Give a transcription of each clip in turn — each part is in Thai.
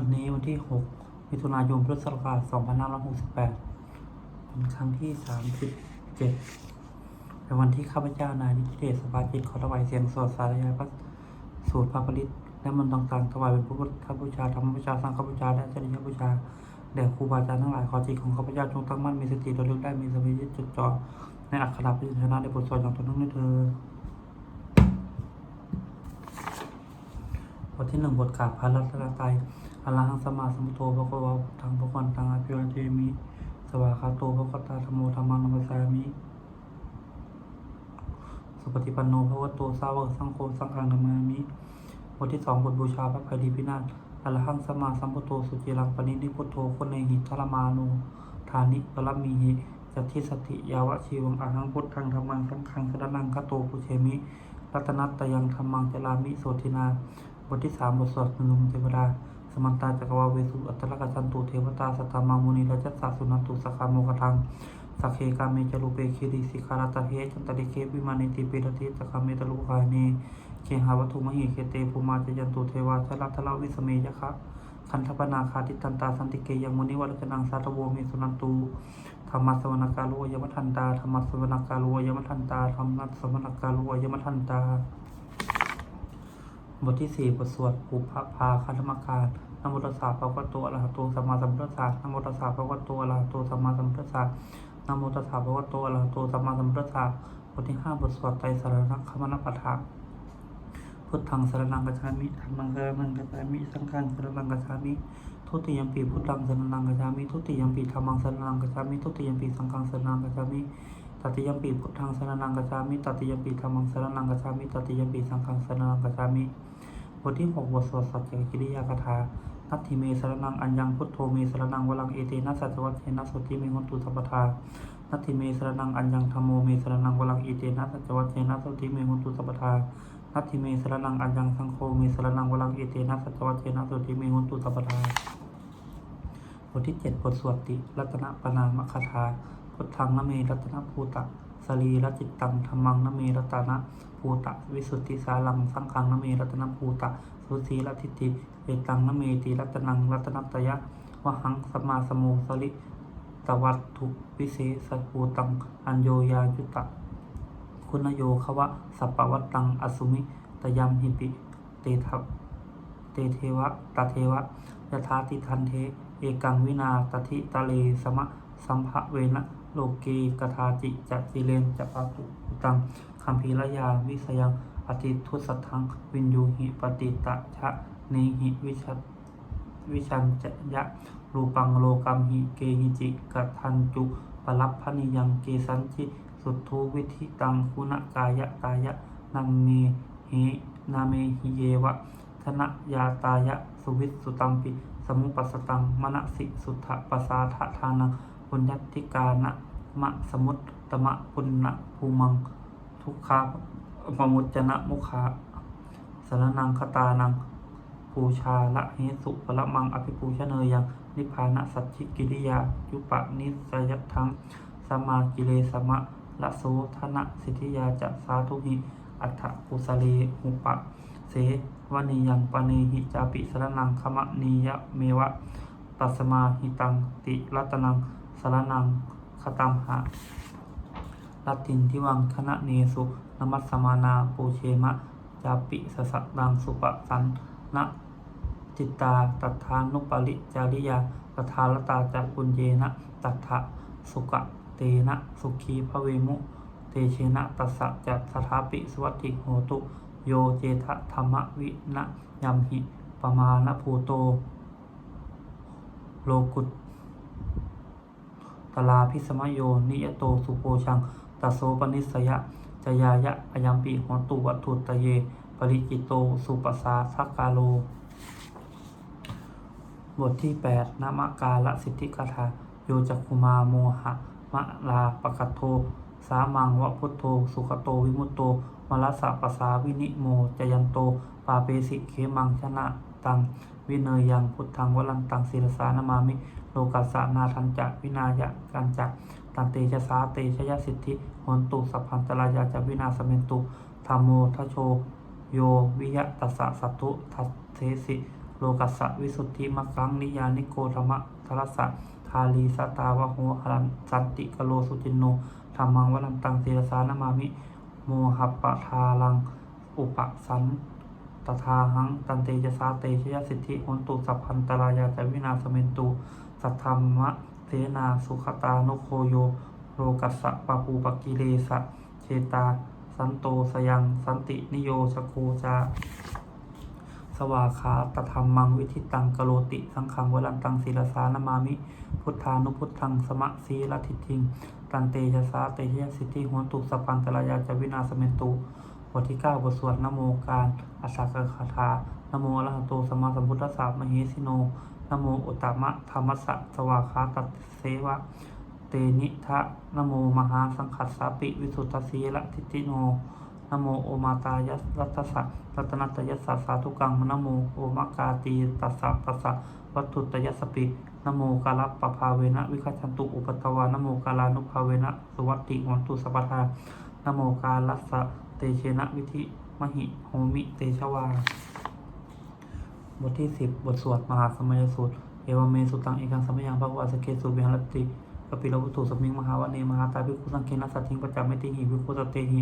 วันนี้วันที่ 6 มิถุนายนพุทธศักราช 2568 เป็นครั้งที่ 37เป็นวันที่ข้าพเจ้านายนิติเดชสภาจิตขอถวายเสียงสวดสาธยายพระสูตรพระปริตและมนต์ต่างๆถวายเป็นพุทธบูชาธรรมบูชาสังฆบูชาและจริยบูชาแด่ครูบาอาจารย์ทั้งหลายขอจิตของข้าพเจ้าจงตั้งมั่นมีสติระลึกได้มีสมาธิจดจ่อในอัคราพิจารณาในบทสวดอย่างต่อเนื่องด้วยเธอบทที่หนึ่งบทกาพระรัตนตรัย อรหังสมาสัมพุทโธพระกวาทางพระวันทางอภิวาเทมิ สวาคาโตพระกตาธรรมโมธรรมังนัมสสามิสุปฏิปันโนพระวัตโตสาวกสังโฆสังฆังนามามิบทที่สองบทบูชาพระภัยดีพินาศอรหังสมาสัมพุทโธสุจิรังปณินิพุทโธคนในหิทรมานุทานิปรมีหิจัตทิสติยาวะชีวังอาหังพุทธังธรรมังสังฆังสรนังคโตปุเชมิรัตนัตตยังธรรมังเจรามิโสทินา บทที่สามบทสวดนุมเทวดา มันตาจักรวาลเวสุอัตตลกชันตุเทวตาสตตมามุนีราชสสะสุนันตุสกาโมกทังสักเคกาเมจรูเปคิริสิคาราตะเฮจันตริเควิมานิติปิรติตะคาเมตลุคาเนเคหาวัตถุมหิเคเตภูมาจยันตุเทวาชลัทละวิสเมยคะคันธปนาคาติตันตาสันติเกยังมุนิวัลจนังสาตโวเมสุนันตุธรรมะสวนกาโลยมัทันตาธรรมะสวนกาโลยมัทันตาธรรมะสวนกาโลยมัทันตา บทที่สี่บทสวดปุพพาคันธรรมการ นโมตัสสะภะคะวะโตอะระหะโตสัมมาสัมพุทธัสสะนโมตัสสะภะคะวะโตอะระหะโตสัมมาสัมพุทธัสสะนโมตัสสะภะคะวะโตอะระหะโตสัมมาสัมพุทธัสสะบทที่ห้าบทสวดไตรสรณคมนปทาพุทธังสรนังกัจฉามิธัมมังสรนังกัจฉามิสังฆังสรนังกัจฉามิทุติยมปีพุทธังสรนังกัจฉามิทุติยมปีธัมมังสรนังกัจฉามิทุติยมปีสังฆังสรนังกัจฉามิตติยมปีพุทธังสรนังกัจฉามิตติยมปีธัมมังสรนังกัจฉามิตติยมปีสังฆังสรนังกัจฉามิ บทที่หกบทสวดสัจจกิริยาคาถานัตถิเมสรนังอัญญังพุทโธเมสรนังวลังเอเตนะสัจวัตเทนะสุติเมหุนตุสัพพทานัตถิเมสรนังอัญญังธรรมโมเมสรนังวลังเอเตนะสัจวัตเทนะสุติเมหุนตุสัพพทานัตถิเมสรนังอัญญังสังโฆเมสรนังวลังเอเตนะสัจวัตเทนะสุติเมหุนตุสัพพทาบทที่เจ็ดบทสวดติรัตนปนามคาถาพุทธังนเมรัตนภูตะ สรีรจิตตังธรรมังนเมรัตนะภูตะวิสุทธิสาลังสังฆังนเมรัตนภูตะสุสีรทิฏฐิเอตังนเมติรัตนังรัตนัตยะวหังสมาสโมสลิตวัตถุวิเศษภูตังอัญโยยายุตะคุณโยควะสัปปวัตตังอสุมิตยัมหิปิเตทัพเตเทวะตาเทวะยถาติทันเท เอกังวินาตทิตะเลสมะสัมภะเวนะ โลเกกทาจิจัจิเลนจัปาตุตังคัมภีรยาวิสยังอติทุสัทธังวินยูหิปติตะชะเนหิวิชัตวิชันจะยะรูปังโลกัมหิเกหิจิกทันจุปรับพนิยังเกสันจิสุทธุวิธิตังคุณกายะตายะนัมเมเหนาเมหิเยวะธนยาตายะสุวิสุตัมปิสมุปัสตังมณสิสุทธปสาทะทานัง ปุญญติกานะมะสมุตตมะปุณณภูมัง ทุกขาปมุจจนะมุขาสรนังคตานังปูชาละเหสุปละมังอภิปูชเนยยังนิพพานะสัจจิกิริยายุปะนิสยทังสมากิเลสมะละโสธนะสิทธิยาจะสาธุหิอัฏฐกุสเลหุปะ เสวนียังปณีหิจาปิสรนังขมะนียะเมวะตัสมาหิตังติรัตนัง สารนังคตัมหะรัตตินทิวังคณะเนสุนมัสสมานาปูเชมะจาปิสสะดังสุปะสันนะจิตตาตัทธานุปริจาริยาตถาลตาจักุญเยนะตัทธะสุกะเตนะสุขีภเวมุ เตเชนะตัสสะจัสถาปิสวัติโหตุ โยเจทะธรรมวินะยัมหิปมาณภูโต โลกุต ลาพิสมโย นิยโตสุโพชังตัสโสปนิสยะจยายะอยัมปิโหตุวัตุตเย ปริจิโต สุปสาสักกาโล บทที่ 8นามกาละสิทธิกถาโยจักคุมาโมหะ มะลาปะกัตโท สามังวะพุทโธ สุขโตวิมุตโตมลัสสะปะสาวินิโมจยันโต ปาเปสิเขมังชนะตัง วิเนยังพุทธังวลันตังศิรสานามามิ กัสสะนาทันจะวินายะกันจักตันเตชะสาเตชยสิทธิหนตุสัพพันตรายาจะวินาสเมนตุธรรมโมทโชโยวิยะตัสสะสัตตุทัสเทสิโลกัสสะวิสุทธิมัคคังนิยานิโกธรรมะทรัสสะทาลีสตาวะโหอรันสันติกโลสุจินโนธรรมังวรันตังศีรสานามามิ โมหปะทาลัง อุปสันตถาหัง ตันเตจสาเตชยสิทธิโหนตุสัพพันตรายาจวินาสเมนตุ สัทธรรมะเสนาสุขตานุโคโย โลกัสสะปะปูปกิเลสะเชตา สันโตสยัง สันตินิโยชโคจาสวาขาตธรรมังวิธิตังกโลติสังขังวรันตังศีลสานามามิ พุทธานุพุทธังสมะสีลทิทิง ตันเตชะสาเตชะสิทธิโหนตุสัพพันตรายาจวินาสเมตุบทที่เก้าบทสวดนโมการ อัสสะกคาถานโมอระหะโตสมมาสัมพุทธัสสะมเหสิโน นโมอุตตมะธรรมสสะสวาขาตัสเสวะ เตนิทะนโมมหาสังคัสสาปิวิสุทธสีละทิติโนนโมโอมาตายัสรัตสัสรัตนัตยัสสะสาธุกังนโมโอมากาตีตัสสะตัสสะวัตถุตยัสสปินโมกาลปภาเวนะวิคัจันตุอุปตวานโมกาลานุภาเวนะสุวัตติวันตุสัพทานโมกาลัสสะเตเชนะวิธิมหิโหมิเตชวา บทที่สิบบทสวดมหาสมัยสูตร เอวเมสุตังเอกังสมัยยังภควาสเกสุวิหารติกปิลวุตุสมิงมหาวเนมหาตาภิกขุสังเกนัสสัทธิงปัจจามิติหิภิกขุสตเตหิ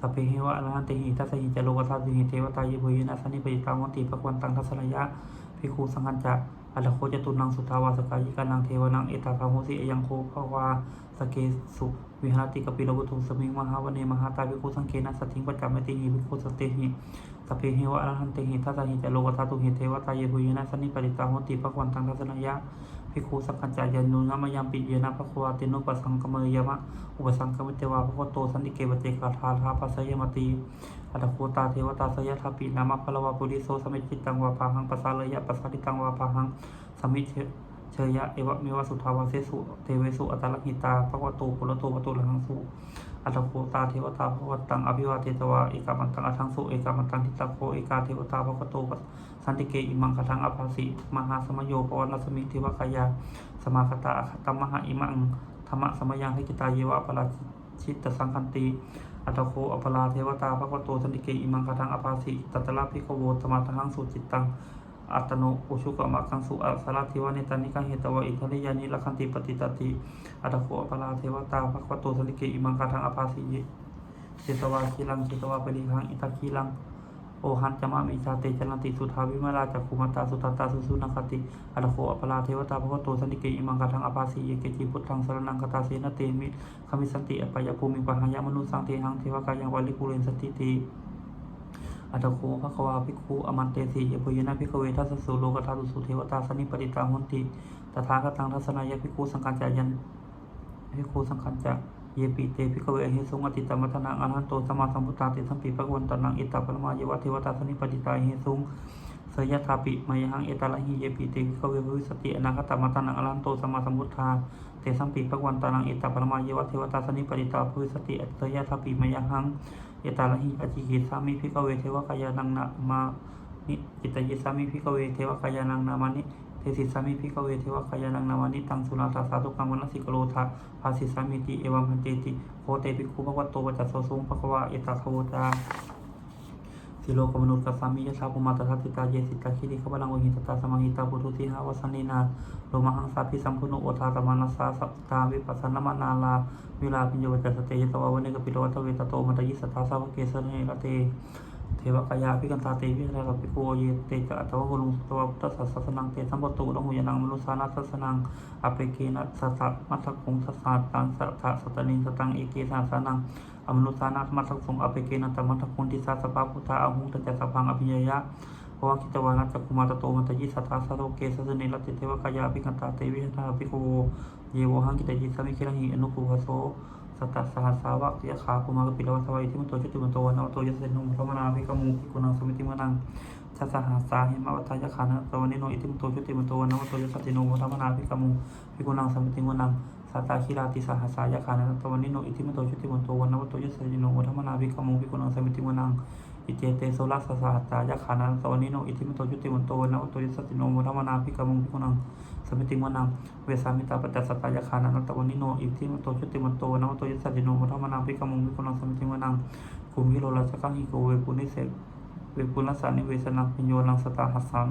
สัพเพหิวะอรหันเตหิทัสสหิจโลกทัสสิหิเทวตายโยยนัสนิปยิตาวันติภควันตังทัสสรยะภิกขุสังฆัญจะอัลโคจตุนังสุทาวาสกายิกานังเทวนังเอตาภาโมสิเอยังโคภวาสเกสุวิหารติกปิลวุตุสมิงมหาวเนมหาตาภิกขุสังเกนัสสัทธิงปัจจามิติหิภิกขุสเตหิ สพเพหิวะอรหันเตหิทัสสะหิจโลกธาตุหิเทวตายหุยนะสนิปริตาโหติภควันตังทัสนยะภิกขุสังฆจายันนุนามยังปิเยนะภควาตินุปัสสังกมยมะอุปสังกมิเตวาภควโตสันติเกวเตกาธาทาปัสสยมติอัตโคตาเทวตาสยทัปินามะพลวาปุริโสสมิจิตังวาปาหังปัสสาเลยะปัสสาริตังวาปาหังสมิเชเชยะเอวะเมวะสุทาวาเสสุเทเวสุอัตตลักหิตาภควโตปุรโตปตุลหังสุ อัตโคตาเทวตาภวตังอภิวาเทตวาเอกามันตังอัทังสุเอกามันตังทิตาโคเอกาเทวตาภวโตปสันติเกอิมังคทังอภาสิมหาสมโยปวนาสมิเทวกายาสมาคตาคตมหาอิมังธรรมะสมยังให้กิตาเยวะอปราชิตสังคันติอัตโคอปราเทวตาภวโตสันติเกอิมังคทังอภาสิตัตตละพิโกโวตมาทังสุจิตตัง อัตโนอุชุกะมะคังสุอัสราธิวานิตานิกังเหตวะอิทะเลยานิละคันติปฏิตติอัตโคอปราเทวตาภควโตสันติเกอิมังคทังอภาสิเยเจตวาคีลังเจตวาปริคังอิตาคีลังโอหันจามะมิชาเตจลันติสุทาวิมาราจักขุมตาสุตตาสุสุนังคติอัตโคอปลาเทวตาภวโตสันติเกอิมังกทังอภาสีเยเกจิพุทธังสรนังคตาเสนเตมิขมิสันติอปยภูมิปะหังยมนุสังเทหังเทวกายังวาลิปุเรนสติติ อัตโคภควาภิกขุอมันเตสีเยปุยนะภิกเวทัสสุโลกธาตุสุเทวตาสนิปติตาหุนติตถาคตังทัศนายภิกขุสังกัจจายันภิกขุสังคัญจเยปิเตภิกเวอหิสงอติตมัทนังอรหันโตสมาสัมพุทธาติสัมปีภะวันตนังอิตาปรมาเยวะเทวตาสนิปติตาหิสุงเสยทาปิมยหัง เอตาลหิเยปิเตภิกเวภวิสติอนาคตมัทนังอรหันโตสมาสัมพุทธาเตสัมปีภะวันตนังอิตาปรมาเยวะเทวตาสนิปติตาภวิสติเสยทาปิมยัง เอตาลหิอจิกิสามิภิกเวเทวกายานังนามานิจิตยิสามิภิกเวเทวกายานังนามานิเทศิสามิพิกเวเทวกายานังนามานิตังสุราตาสาธุกังวนัสสิกโลธาภาสิสามิติเอวัมพันเตติโคเตปิคุภควตโตวัจจโสสุงภควาเอตาคโวตา สิโลกมนุษย์กัสสามิยะชาภุมาตทัตติตาเยสิตาคิริขบาลังโอหิตตาสมังหิตาบุตุติหาวสันนินาโลมหังสาพิสัมพุโนโอทาตมานัสสาสัพตาวิปัสสนมานาลาวิลาปิญโยวัจจสเตยตวาวเนกปิโลวัตเวตโตมัตยิสตาสาวเกสเนรเตเทวกายาพิกันตาเตวิราลปิโกเยเตจะอัตวะลุงตัวพุทธศาสนังเตสัมปตุลหุยนังมนุสานาทัสนังอเปเกนะสัสสะมัทธคงสัสสะตังสัทธะสตนินสตังเอเกสาสานัง อมนุสานามัทธคงอเปเกนะตัมมัทธคงทิสาสปาพุทธาอหุงตจจสพังอภิญญาภวคิตวานัจักคุมาตโตมัตยิสัทธาสโรเกสสเนรติเทวกายาพิกันตาเตวิราลปิโกเยโวหังกิตยิสามิคิรังหิอนุปุภโสสัตตสหัสสาวะยะขาภูมากปิลวัสวัยที่มันโตชุติมันโตวันนวโตยะเสนุพระมนาภิกมุภิกุณังสมิติมนังชัสหัสสาหิมวัตายะขานะตวันนิโนอิติมโตชุติมันโตวันนวโตยะสติโนพระมนาภิกมุภิกุณังสมิติมนัง สัตตาคิราติสหัสายะขานะตวันนิโนอิติมโตชุติมันโตวันนวโตยะสติโนพระมนาภิกมุภิกุณังสมิติมนังอิเจเตโสลัสสหัสายะขานะตวันนิโนอิติมโตชุติมันโตวันนวโตยะสติโนพระมนาภิกมุภิกุณังสมิติมนังเวสามิตาปัจจสัตตายคานันตวันนิโนอิทิมโตชุติมันโตวันนวโตยัสสติโนมุทมนังพิกมุงพิกุลังสมิติมนังคุมิโลราชกังหิโกเวปุนิเสเวปุนัสสานิเวสนังปิโยนังสตาหัสสัง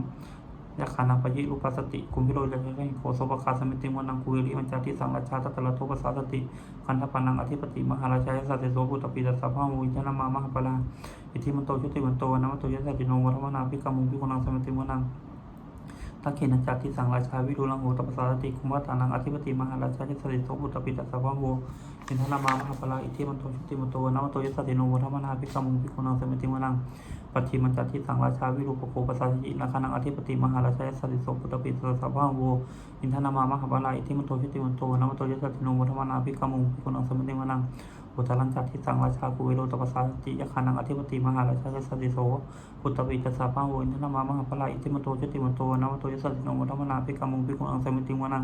ยาคานังปยิรูปัสสติคุมพิโรยะเหิโคโสปคาสมิติมวนังคุยริมัญจาทิสังราชาตัตตะโทปัสสาสติคันธปานังอธิปติมหาราชายสัตติโสปุตตปิตัสสะพะมุวิญญามามหาปลาอิทิมันโตชุติมันโตนะมะโตยะสัจจโนวัฒมนาภิกขมุงภิกขุนังสมิติมวนัง ทักขิณจักทิสังราชาวิรุลังโหตปสสารติคุมวัตานังอธิปติมหาราชาทิสริโสบุตรปิตัสสะพะโวอินทนามามหาปลาอิทิมันโตชุติมันโตนะมโตยสสะติโนวัฒมนาภิกขมุงภิกขุนังสมิติมนังปัจฉิมันจัตทิสังราชาวิรูปโคปสาสยินาคานังอธิปติมหาราชายสัสสิโสปุตตปิตสัพพะโวอินทนามามหาบาลาอิทิมันโตชิติมันโตนามโตยสัติโนมุทมนาภิกขมุงภิกขุนังสมิติมนัง อุตรังจัตทิสังราชากุเวโรตปสาสติยคานังอธิปติมหาราชาสัสสิโสปุตตปิตสัพพะโวินทนามามหาบาลาอิทิมันโตชิติมันโตนามโตยสัตติโนมุทมนาภิกขมุงภิกขุนังสมิติมนัง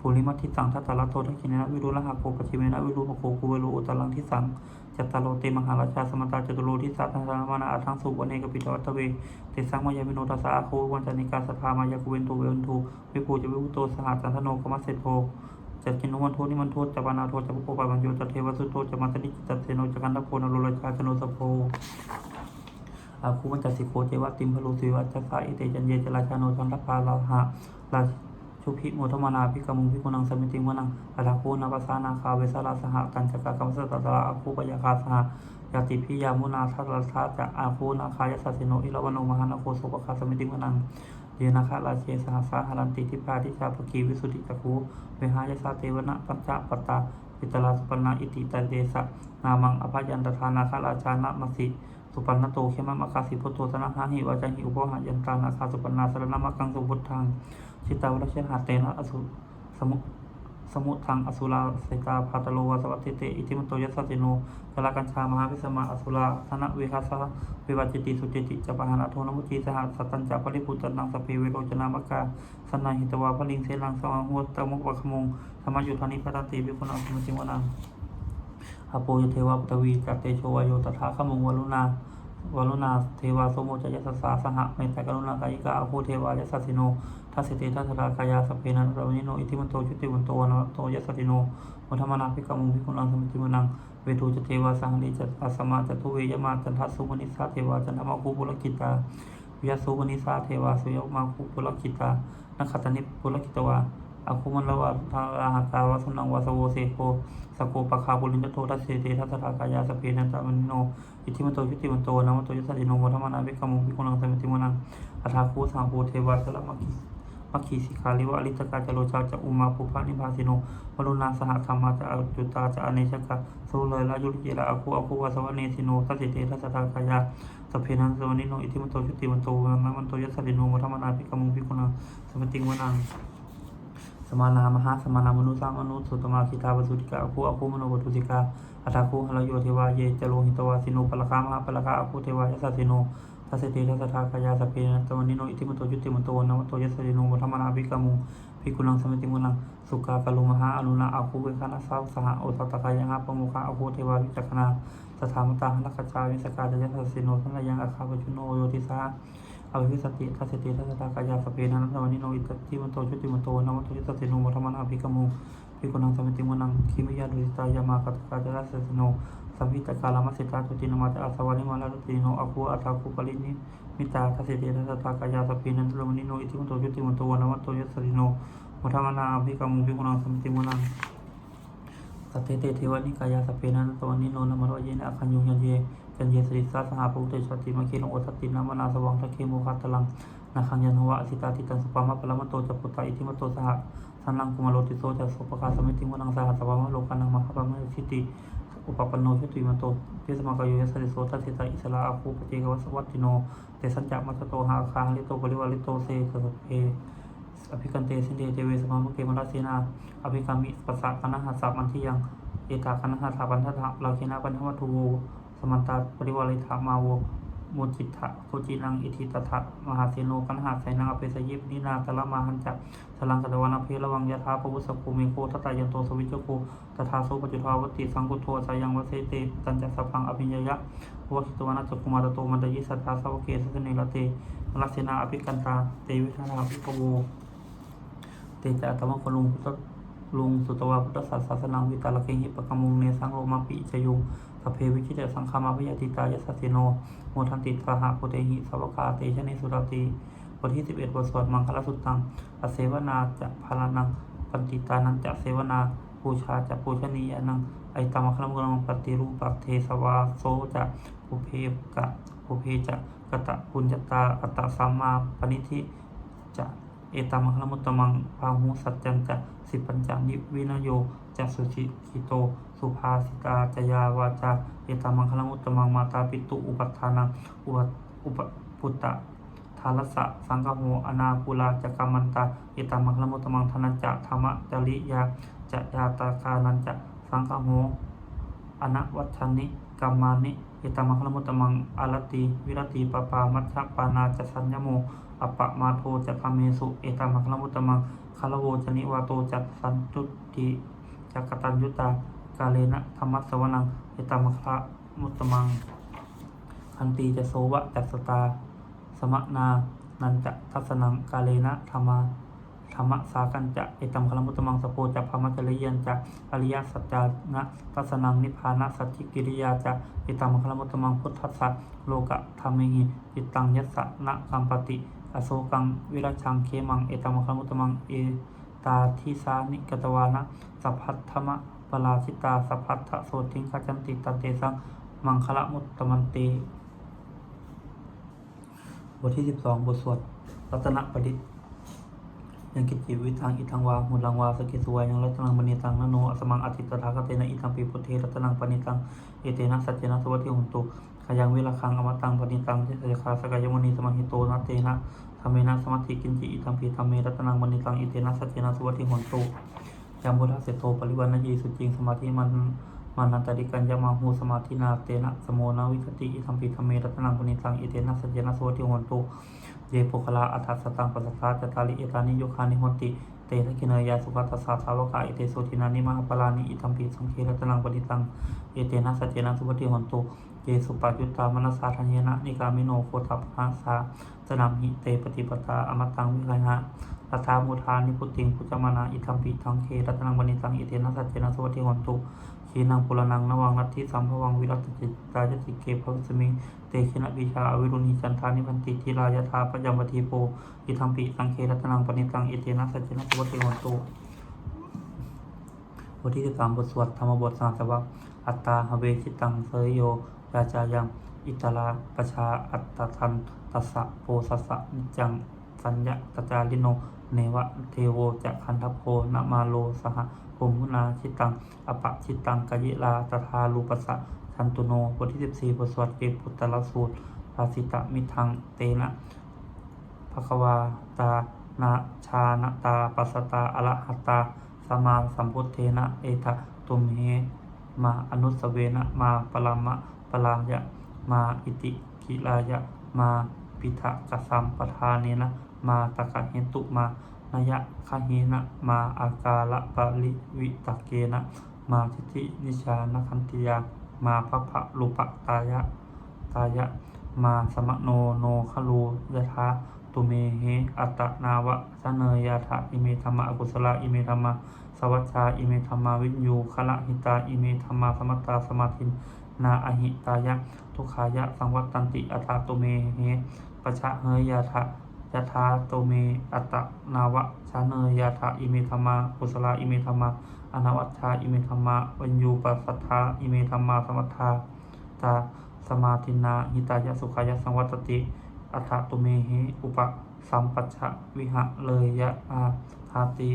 ภูริมัตทิสังทัตตะลโตทักขิเนะวิรุละหะโกปชิเมนะวิรุปโคกุเวโรอุตลังทิสังจัตตาโลเตมหาราชาสมตาจตุโลทิสัตตามานาอาทังสุวเนกปิตวัตเวเตสังมายามิโนตัสสะอาโควันจานิกาสทามายากุเวนโตเวนโทวิภูจะวิวุโตสหัสสันทโนกมัสเสโท จัตกินโนมันโทนิมันโทจัปานาโทจัปโปปะปัญโยจัตเทวสุโตจัมัตติจัตเทโนจักันตะโพนโลราชาชโนสโพอาคูมันจัสิโคเจวะติมพลูสิวัจสะอิเตจันเยจราชาโนชันทปาลาหะราชุพิโมทมานาภิกมุงภิกุนังสมิติมวนังอาลาคูนาปัสสานาคาเวสาราสหกันจักะกัมสตตะอาคูปยาคาสหยาติพิยามุนาทัตรัสะจะอาคูนาคายสัสสิโนอิลวโนมหานาโคสุปคาสมิติมวนัง เยนาคาราเชสหสาหารันติทิพาทิชาปกีวิสุทธิตะคูเวหายสาเทวนะปัญจปตาปิตลาสุปนาอิติตาเดสะนามังอภัยันตทานาคาราชานะมสิสุปันนโตเขมมะคาสิพุทโธสนะหาหิวาจังหิอุปหายันตานาคาสุปันนาสรณมะกังสุบุตทังชิตาวรเชหาเตนะอสุสมุ สมุทังอสุราเสตาภาตโลวาสวัติเตอิติมโตยัสสติโนกลากัญชามหาวิสมาอสุราธนะเวคัสสะวิวัจจิติสุจิติจปะหานาโทนมุจีสหัสตัญจะปริปุตตนังสเพเวโรจนามกาสนายหิตวาพลิงเสนังสวังหัวตมุกวะขมงธรรมยุทธานิพัตติวิปุณังสมุจิวนังอโปยเทวาปตวีกัตเตโชวายโยตถาขมงวรุณาวรุณาเทวาสโมจยัสสาสหะเมตตากรุณากายิกาอโภเทวายสสสิโน ทัสสิทัสสรากายาสพเพนันรวิโนอิทิมันโตชุติวันโตนะโตยสสสิโนวัฒมนาภิกขมุงภิกขุนังสมิติมนังเวทูจเทวาสังนิจตัสสมาจตุเวยมาจันทัสสุมนิสาเทวาจันทมาคูปุรกิตาวิยสุมนิสาเทวาสุยมาคูปุรกิตานักขตนิปุรกิตวาอาคุมันละวะทาราหากาวะสุนังวาสโวเสโกสโกปะคาบุรินทโททัสเสเตทัสสะกายาสเปนันตามนโนอิทิมันโตชุติมันโตนะมันโตยัสติโนวัฒมนาวิกามุวิกุนังสมิติมนังอัฏฐาคูสังคูเทวาสลมัคคี มัคคีสิกาลิวะอลิตกาจโลชาจะอุมาปุพานิพาสิโนวรุณาสหธรรมาจะอจุตาจะอเนชกะสุเลยลายุริเจระอาคูอาคูวาสวะเนสิโนทัสสิเตทัสสะกายาสเพนันสวนิโนอิทิมันโตชุติมันโตนะมันโตยัสสิโนวัฒมนาวิกามุวิกุนังสมิติมนังสมานามหาสมานามนุสังอนุสุตมาคิตาวสุติกาอภูอภูมโนวัตุสิกา อัตาคูหลโยเทวาเยจโลหิตวาสิโนปละกามหาปละกาอภูเทวายสัสสิโนทัสเติทัสสะทากายาสเพนตวนนิโนอิติมโตจุติมโตนวโตยัสสิโนวัฒมนาภิกขมุภิกขุนังสมิติมุนังสุขากลุมหาอนุนาอาคูเวคานาสาวสหโอตตะกายังหาปมุขะอภูเทวาวิจักนาสถามตาหนักจาวิสกาจยัสสิโนทันยังอาคาปชุโนโยติสาอภิวิสติทัสสติทัสสตากายาสเพนันทวนิโนอิตติมโตชุติมันโตนามโตยิตติโนมัทมนาภิกขมุ ภิกนังสมิติมนังคิมยาดุสิตายามากัตกาจรัสสโนสัมพิตกาลามัสิตาตุตินมาตอาสวานิมาลาตุติโนอภูอัตาภูปลินิมิตาทัสสติทัสตากายาสพเพนันทวานิโนอิติมันโตชุติมันโตวานามโตยิตติโนมัทมนาภิกขมุภิกนังสมิติมนังสัตเตเตเทวนิกายาสพเพนันตวันนิโนนามรวเยนะอคัญยุงยันเยจันเยสริสาสหาปุเตชติมะเคลงโอสตินามานาสวังทะเคโมคัตตลัง นาคังยันวะสิตาติตังสุปามะปะละมะโตจะปุตตะอิทิมะโตสหะสันนังกุมาโลติโสจะสุปคาสมิติมนังสหสวามะโลกานังมหาปะมะสิติอุปปันโนชุติมะโตเทสมากายยยสริโสทัสสิตาอิสระอาคูปเจกวัสวัตติโนเตสัญจะมัสโตหาคาลิโตปริวาลิโตเสสสเพอภิกันเตสินเดเทเวสมามะเกมราสีนาอภิกามิปัสสะคณะหัสสะมันที่ยังเอกาคณะหัสสะปันทะลาเคนะปันทวัตถุสมันตาปริวาริธามาโว มจิตะโคจินังอิทิตถะมหาเสโนกันหาไสนังอเปสยิปนินาตละมาหันจักสลังกตวานาเพระวังยะธาปวุสสกุเมโคทัตายันโตสวิจโคตถาโสปจุทาวติสังกุโทสายังวเสเตตัญจสัพพังอภิญญยะวชิตวานาจักุมารโตมันตยิสัทธาสาวเกสสเนลเตลักษณะอภิกันตาเตวิทานาภิกโวเตจาตมะคลุงพุทธ ลุงสุตวาพุทธศาสสนังวิตาลเกหิปะกมุงเนสังโลมาปิชยุงสเพวิชิตสังฆามาพยาติตายสัสสิโนโมทันติสหะโพเตหิสาวกาเตชะเนสุรติบทที่สิบเอ็ดบทสวดมังคลสุตตังอเสวนาจะพารานังปันติตานังจะเสวนาบูชาจะปูชนียานังไอตามังคลมุนังปฏิรูปเทสวาโซจะปุเพกะปุเพจะกตะปุญญตากตะสัมมาปณิธิจะ เอตมังคลมุตตมังพาหุสัจจันจะสิปัญจนิวินโยจะสุชิคิโต สุภาสิตาจยาวาจาเอตามังคลมุตตมังมาตาปิตุอุปัฏฐานังอุปอุปปุตตะทาลสะสังฆโมอนาคุลาจักรมันตาเอตามังคลมุตตมังธนัจะธรรมจริยาจะยาตาคานัญจะสังฆโมอนัวัชนิกัมมานิ อิตามังคลมุตตมังอารติวิรติปปามัชฌปานาจะสัญญโมอปปะมาโทจะคาเมสุเอตามังคลมุตตมังคารโวจนิวาโตจัสันตุติจักตัญยุตากาเลนะธรรมัสวนังเอตามังคลมุตตมังคันตีจะโสวะจัสตา สมนา นันจะทัศนังกาเลนะธรรมา ธรรมสากันจะเอตัมคลมุตตมังสโพจะพามจริยันจะอริยสัจจานะทัศนังนิพพานะสัจจิกิริยาจะเอตัมคลมุตตมังพุทธัสสะโลกะธรรมิหิจิตตังยัสสะนะกัมปติ อโศกังวิรัชังเคมังเอตัมคลมุตตมังเอตาทิสานิกตวานะสัพพัทธมะปราชิตาสัพพัทธโสติงขจันติตันเตสังมังคละมุตตมันเตบทที่สิบสองบทสวดรัตนประดิษฐ์ ยังกิจจิวิทังอิทังวาหุลังวาสกิสวายังรัตนังปณิตังนโนอสมังอติตถาคเตนะอิทังปิพุทเทรัตนังปณิตังเอเตนะสัจเจนะสวัสดิหุนตุขยังวิลคังอมตังปณิตังเจสยคาสกายมุนีสมหิโตนะเตนะธรรมนะสมัติกินจิอิทังปิธรรมเมรัตนังปณิตังเอเตนะสัจเจนะสวัสดิหุนตุยังบุทธเสโตปริวันนยีสุจิงสมาธิมันมานันตริกันยามาหูสมาธินาเตนะสโมนาวิคติอิทัมปิธรรมเมรัตนังปณิตังเอเตนะสัจเจนะสวัสดิหุนตุ เยปุคลาอัฏฐสตังปัสสะจตาลิเอตานิโยคานิโหติ เตทะกินายาสุขัสสาสาวกาอิเตโสทินานิมหาปลานิอิทัมปิสังเครตนังปฏิตัง เอเตนะสัจเจนะสุปฏิหนตุเยสุปายุตตามนสสาทัญญนะนิกามิโนโคทัพหาสาสนามหิเตปฏิปตาอมตังวิไลหะ รัฐามุทานิพุติงพุจมานาอิทัมปิทังเครัตนังปณิตังเอเตนะสัจเจนะสุปฏิหนตุขีนังปุรนังนวังนัตถิสัมภวังวิรัตจิตายติเกภวสมิเตชินะวิชาอวิรุณีจันทานิพันติทิรายธาปยัมปทีโปอิทัมปิสังเครัตนังปณิตังเอเตนะสัจเจนะสุปฏิหนตุบทที่สิบสามบทสวดธรรมบทสามสวะอัตตาหเวชิตังเสยโยราจายังอิตราปชาอัตตทันตัสสะโพสัสสะนิจังสัญญะตจาริโน เนวะเทโวจะคันทโพนามาโลสหภมุนาชิตัง อปะชิตังกยิลาตถาลูปสสะชันตุโนบทที่สิบสี่บทสวดเกปุตตะสูตรภาสิตะมิทังเตนะภควาตานาชาณตาปัสตาอรหัตตาสมาสัมพุทเทนะเอทะตุมเหมาอนุสเวนะมาปรามะปรายะมาอิติกิลายะมาปิทะกสัมปทานเนนะ มาตะกะเหตุมานยะคาเฮนะมาอากาละปะลิวิตะเกนะมาทิตินิชานคันติยามาพะพะลุปะตายะตายะมาสมะโนโนคลูยะทาตุเมเหอัตนาวะสเนยยะทะอิเมธรรมะอกุศลาอิเมธรรมะสวัชชาอิเมธรรมาวิญญูคละหิตาอิเมธรรมาสมัตตาสมาธินนาอหิตายะ ทุขายะสังวัตตันติอัตตาตุเมเหปะชะเฮยยะทะ ยะทาตุเมอัตนาวะชะเนยยะทะอิเมธรรมากุศลาอิเมธรรมาอนาวัชชาอิเมธรรมาวิญญูปัสสัทธาอิเมธรรมาสมัตตาตาสมาธินาหิตายะสุขายะสังวัตติอัฏฐตุเมหิอุปสัมปัชชะวิหะเลยยะอาทาติ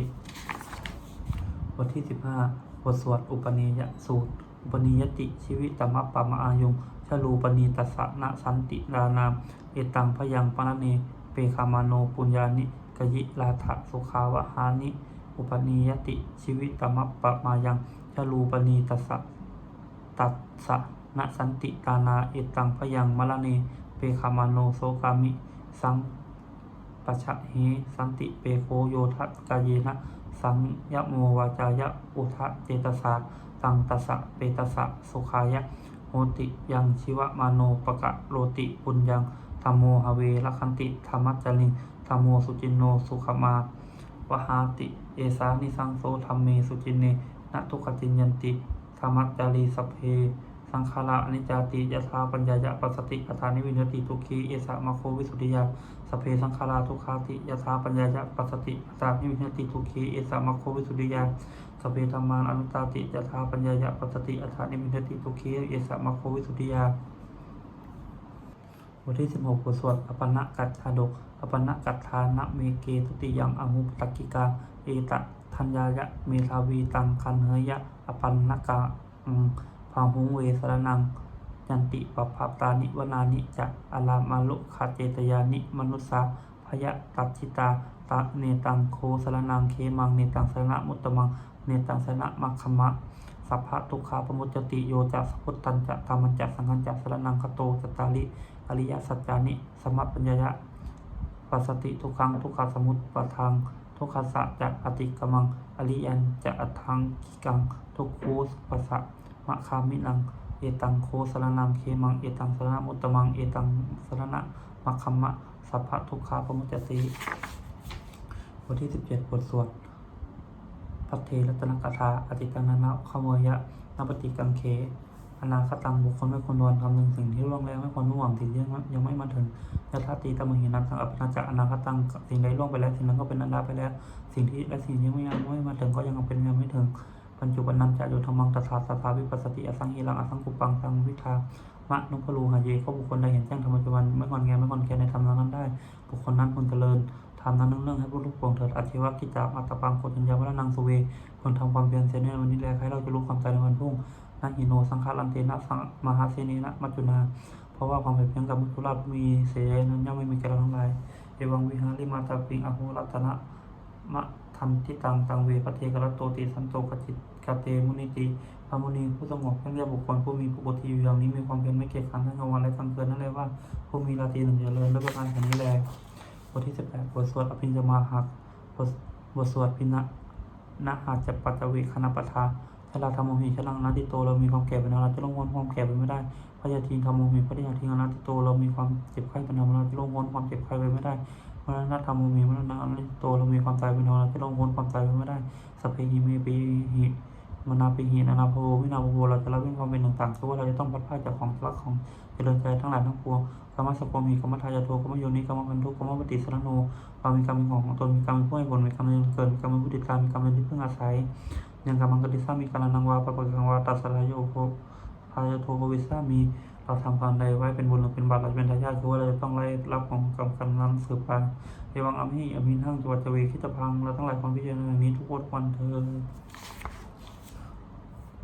บทที่สิบห้าบทสวดอุปนิยสูตร อุปนิยติชีวิตตมัปปะมะอายุงชลูปนีตัสสะนะสันติรานามเอตังพยังปะนะเน เปคามาโนปุญญานิกยิลาถะสุขาวหานิ อุปนิยติชีวิตตมัปปะมายังชลูปนีตัสสะตัสสะนะสันติตานาเอตังพยังมะละเนเปคามาโนโสกามิ สังปัชะเฮสันติเปโคโยทักกายเยนะสังยะโมวาจายะอุทะเจตสาตังตัสสะเปตสะสุขายะโหติยังชิวะมาโนปะกะโรติปุญญัง ธรรมโมหเวละคันติธรรมัจจลิงธรรมโมสุจินโนสุขมาวหาติ เอสานิสังโสธรรมเมสุจินเนนทุกขจินยันติธรรมัจจารีสเพ สังขาระอนิจจติยถาปัญญายะปัสสติอัฏฐานิวินติทุกีเอสะมะโควิสุทธิยาสเพสังขาราทุกขาติยถาปัญญายะปัสสติอัฏฐานิวินติทุกีเอสะมะโควิสุทธิยาสเพธรรมานอนุตตาติยถาปัญญายะปัสสติอัฏฐานิวินติทุกีเอสะมะโควิสุทธิยา บทที่ 16บทสวดอปันกัจชาดกอปันกัจฐานะเมเกตุติยังอมุปตกิกา เอตะทัญญายะ เมทาวีตังคันเฮยะ อปันนกะอืมพาหุงเวสรนัง ยันติปภาตานิวนานิจะอาลามาลุคาเจตยานิ มนุสสาพยะตัจิตาตะเนตังโคสรนังเคมังเนตังสรณะมุตตมัง เนตังสรณะมัคคมะ สัพพะทุกขาปมุจติโยจะสพุตตันจะธรรมันจะสังฆันจะสรนังคโตจตาริอริยสัจจานิ สมปัญญายะปัสสติทุกขังทุกขสมุตปะทังทุกขสะจะอติกมัง อริยันจะอัตถังกิกัง ทุกคูสปัสสะมะคามินัง เอตังโคสรนังเคมัง เอตังสรณะมุตตมัง เอตังสรณะมัคคัมมะสัพพะทุกขาปมุจติบทที่17บทสวด พัทเทรัตนกถาอติตังนานะขโมยะนปฏิกังเคอนาคตังบุคคลไม่ควรนวนคำหนึ่งสิ่งที่ล่วงแล้วไม่ควรมุ่งหวังสิ่งที่ยังไม่ยังไม่มาถึงยถาตีตมหินันทังอภินาจะอนาคตังสิ่งใดล่วงไปแล้วสิ่งนั้นก็เป็นอนาไปแล้ว สิ่งที่และสิ่งที่ยังไม่ยังไม่มาถึงก็ยังเป็นยังไม่ถึงปัญจุบันนันจะโยธรรมังตถาตถาวิปัสสติอสังหิรังอสังกุปังตังวิทามะนุพลูหาเยก็บุคคลใดเห็นแจ้งธรรมจุบันไม่งอนแงไม่งอนแกในธรรมนั้นได้ บุคคลนั้นควรเจริญ ทำนั้นเรื่องให้ผู้ลูกโป่งเถิดอาชีวะกิจจาอัตปังโกจัญญาวรนังสุเวควรทำความเพียรเสียในวันนี้แลใครเราจะรู้ความตายในวันพรุ่งนะหิโนสังฆารันเตนะสังมหาเสนีนะมัจจุนา เพราะว่าความเพียรเพียงกับมุทุราชมีเสียนั้นย่อมไม่มีแก่เราทั้งหลายเอวังวิหาริมาตาปิงอโหรัตนะมะทันทิตังตังเวปเทกรตโตติสันโตกจิตกเตมุนิติพระมุนีผู้สงบเพียงเรียบุคคลผู้มีปกติอยู่อย่างนี้มีความเพียรไม่เกียจคร้านทั้งกลางวันและกลางคืนนั่นเลยว่าผู้มีราตรีหนึ่งเจริญด้วยประการแห่งนี้แล บทที่สิบแปดบทสวดอภิญญมาหักบทบทสวดพินะนะหาจะปัจจวิคณปทาชลาธรรมโมหิชลังนาติโต เรามีความแก่เป็นเราจะลงวนความแก่ไปไม่ได้พยาธิธรรมโมหิพยาธิอนาติโต เรามีความเจ็บไข้เป็นเราเราจะลงวนความเจ็บไข้ไปไม่ได้มรณะธรรมโมหิมรณะอนาติโต เรามีความตายเป็นเราเราจะลงวนความตายไปไม่ได้สพเพหิเมปีหิ มนาปิหินานาโพวินาโพเราจะละเว้นความเป็นต่างๆคือว่าเราจะต้องพัดพลาจากของรักของเจริญใจทั้งหลายทั้งปวงกรรมสกรมีกรรมทายาโทกรรมโยนิกรรมพันธุกรรมปฏิสรโนความมีกรรมเป็นของของตนมีกรรมเป็นผู้ให้ผลมีกรรมเป็นเกิดมีกรรมเป็นผู้ติดตามมีกรรมเป็นที่พึ่งอาศัยยังกำลังกติสามีการนังวาปะปะกังวาตัสสลายโยโคพายโทโกวิสามีเราทำการใดไว้เป็นบุญหรือเป็นบาปเราจะเป็นทายาทคือว่าเราจะต้องไล่รับของกรรมกันนั้นสืบไปเอวังอัมหิอมินทั้งจัวจเวคิตพังเราทั้งหลายความพิจารณานี้ทุกวันเธอ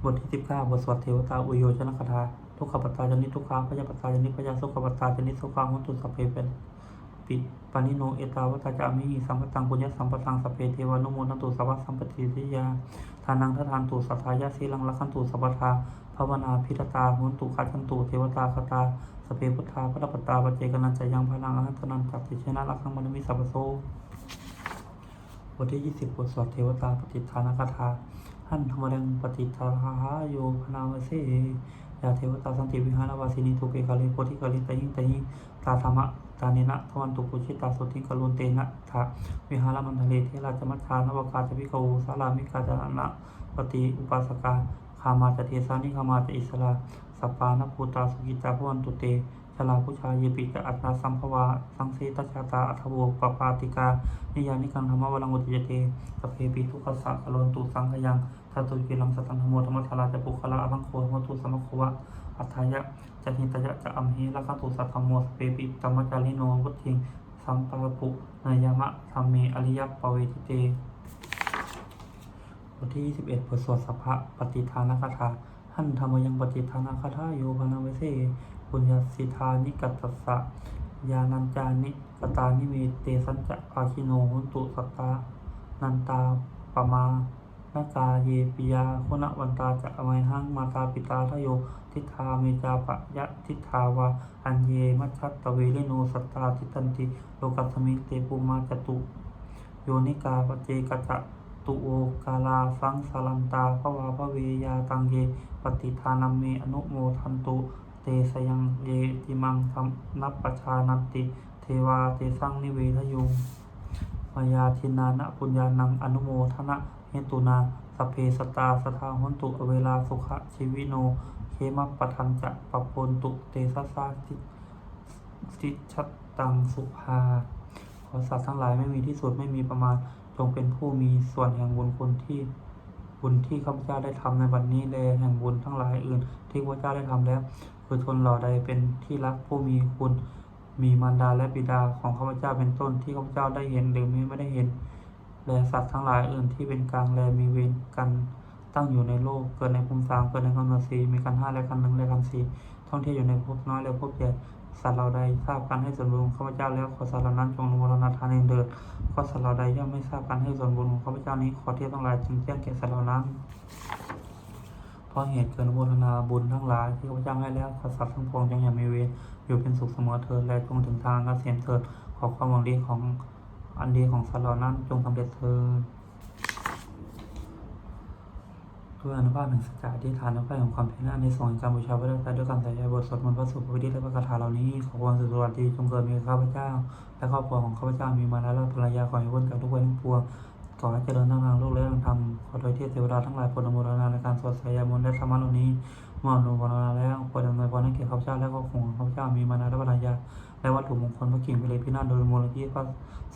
บทที่สิบเก้าบทสวดเทวตาอุโยชนคาถาทุกขปัตตาจนิทุกขาพยาปัตตาจนิพยาสุขปัตตาจนิสุขาหุนตุสัพเพเป็นปิปานิโนเอตาวตาจามิหิสัมปตังปุญญสัมปตังสพเพเทวานุโมทันตุสัพพะสัมปติทิยาทานังททานตุสัทธายาสีลังลักขันตุสัพพทาภาวนาพิรตาหุนตุขัจันตุเทวตาคตาสพเพพุทธาพระปัตตาปเจกนันจยังพลังอนันตนันตัดติชนะลักขังมรมิสัพโสบทที่ยี่สิบบทสวดเทวตาปฏิฐานคาถา หันธรรมดังปฏิทาหาโยพนาวเสยาเทวตาสันติวิหารวาสินีทุเกกาลิโพธิกาลิตยิงตยิงตาธรรมะตาเนนะทวันตุปุชิตาสุติกลุนเตนะทะวิหารมันทะเลเทราจมัชานวกาจวิกโวสารามิกาจานะปฏิอุปาสกาคามาจเทสานิคามาจอิสราสัปานภูตาสุกิจาพวันตุเต ชลาพุชาเยปิจะอัตนาสัมภวาสังเสตชาตาอัทโวปปาติกานิยานิกังธรรมวลังอุติยเตสเพปิทุกขสักลนตุสังขยังทัตุกิลังสตังธรรมโมธรรมทาราจะปุคละอังโคมตุสมโควะอัฏฐายะจะหิตยะจะอัมหิละคตุสัทธโมสเปปิตัมมจาริโนวุติงสัมปะปุนายามะธรรมเมอริยปเวทิเตบทที่ 21บทสวดสัพพะปฏิทานคาถาหันธรรมยังปฏิทานคาถาโยพนาเวเส ปุญญสิทานิกัตสสะยานันจานิกตานิเมเตสัญจะภาคิโนหุนตุสัตตานันตาปมานากาเยปิยาคุณวันตาจะอมัยหังมาตาปิตาทโย ทิทาเมจาปะยะทิทาวาอันเยมัชชัตตเวเลโนสัตตาทิตันติโลกัสมิเตปุมาจตุ โยนิกาปเจกจะตุโอกาลาสังสลันตาภวาภเวยาตังเยปฏิทานัมเมอนุโมทันตุ สยังเยติมังสัมนัปปชานันติ เทวาเตสังนิเวทยุงมายาทินานะปุญญานังอนุโมทนะเหตุนาสเพสตาสทาหนตุเวลาสุขชีวิโน เคมปะทันจะปะปนตุเตสสาสิสิชัตตังสุภา ขอสัตว์ทั้งหลายไม่มีที่สุดไม่มีประมาณ จงเป็นผู้มีส่วนแห่งบุญคุณที่บุญที่ข้าพเจ้าได้ทำในบัดนนี้แลแห่งบุญทั้งหลายอื่น ที่ข้าพเจ้าได้ทำแล้ว คือชนเหล่าใดเป็นที่รักผู้มีคุณมีมารดาและบิดาของข้าพเจ้าเป็นต้นที่ข้าพเจ้าได้เห็นหรือไม่ได้เห็น และสัตว์ทั้งหลายอื่นที่เป็นกลางแลมีเวรกันตั้งอยู่ในโลกเกิดในภูมิสามเกิดในกำเนิดสีมีกันห้าและกันหนึ่งและกันสี่ท่องเที่ยวอยู่ในภพน้อยและภพใหญ่สัตว์เหล่าใดทราบการให้ส่วนบุญข้าพเจ้าแล้วขอสัตว์เหล่านั้นจงอนุโมทนานเองเถิดก็สัตว์เหล่าใดย่อมไม่ทราบการให้ส่วนบุญของข้าพเจ้านี้ขอเทียบทั้งหลายจึงแจ้งแก่สัตว์เหล่านั้น ราะเหตุเกินอนุโมทนาบุญทั้งหลายที่ข้าพเจ้าให้แล้วขอสัตว์ทั้งปวงจงอย่ามีเวรอยู่เป็นสุขเสมอเถิดและจงถึงทางกเกษมเถิดขอความหวังดีของอันดีของสัตว์เหล่านั้นจงสำเร็จเถิดด้วยอนุภาพแห่งสัจจะที่ฐานอนุภาพแห่งความเพียรและในส่วนการบูชาพระเจ้าด้วยการใส่ใจบทสวดมนต์พระสุภวิธีและพระคาถาเหล่านี้ขอความสุขสวัสดีจงเกิดมีข้าพเจ้า และครอบครัวของข้าพเจ้ามีมาแล้วและภรรยาขอให้พ้นจากทุกเวรทั้งปวง ขอให้เจริญทั้งทางโลกและทางธรรม ขอโดยที่เทวดาทั้งหลายโปรดอนุโมทนาในการสวดสายมนต์และธรรมะเหล่านี้มื่ออนุโมทนาแล้วโปรดอำนวยพรให้แก่ข้าพเจ้าและครอบครัวของข้าพเจ้ามีมานะและภรรยาและวัตถุมงคลพระกิ่งพิเรพินาศโดยมูลนิธิพระ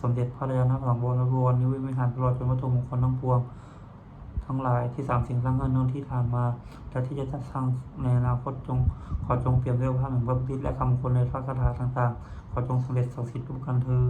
สมเด็จพระราชาณสังวรบวรนิวิวิหารตลอดจนวัตถุมงคลทั้งปวง ทั้งหลายที่สามสิ่งสร้างเงินนนที่ทานมาและที่จะจัดสร้างในอนาคตจงขอจงเปลี่ยนด้วยพระหนึ่งพระพิธและคำคลในพระคาถาต่างๆ ขอจงสำเร็จศักดิ์สิทธิ์ทุกการเธอ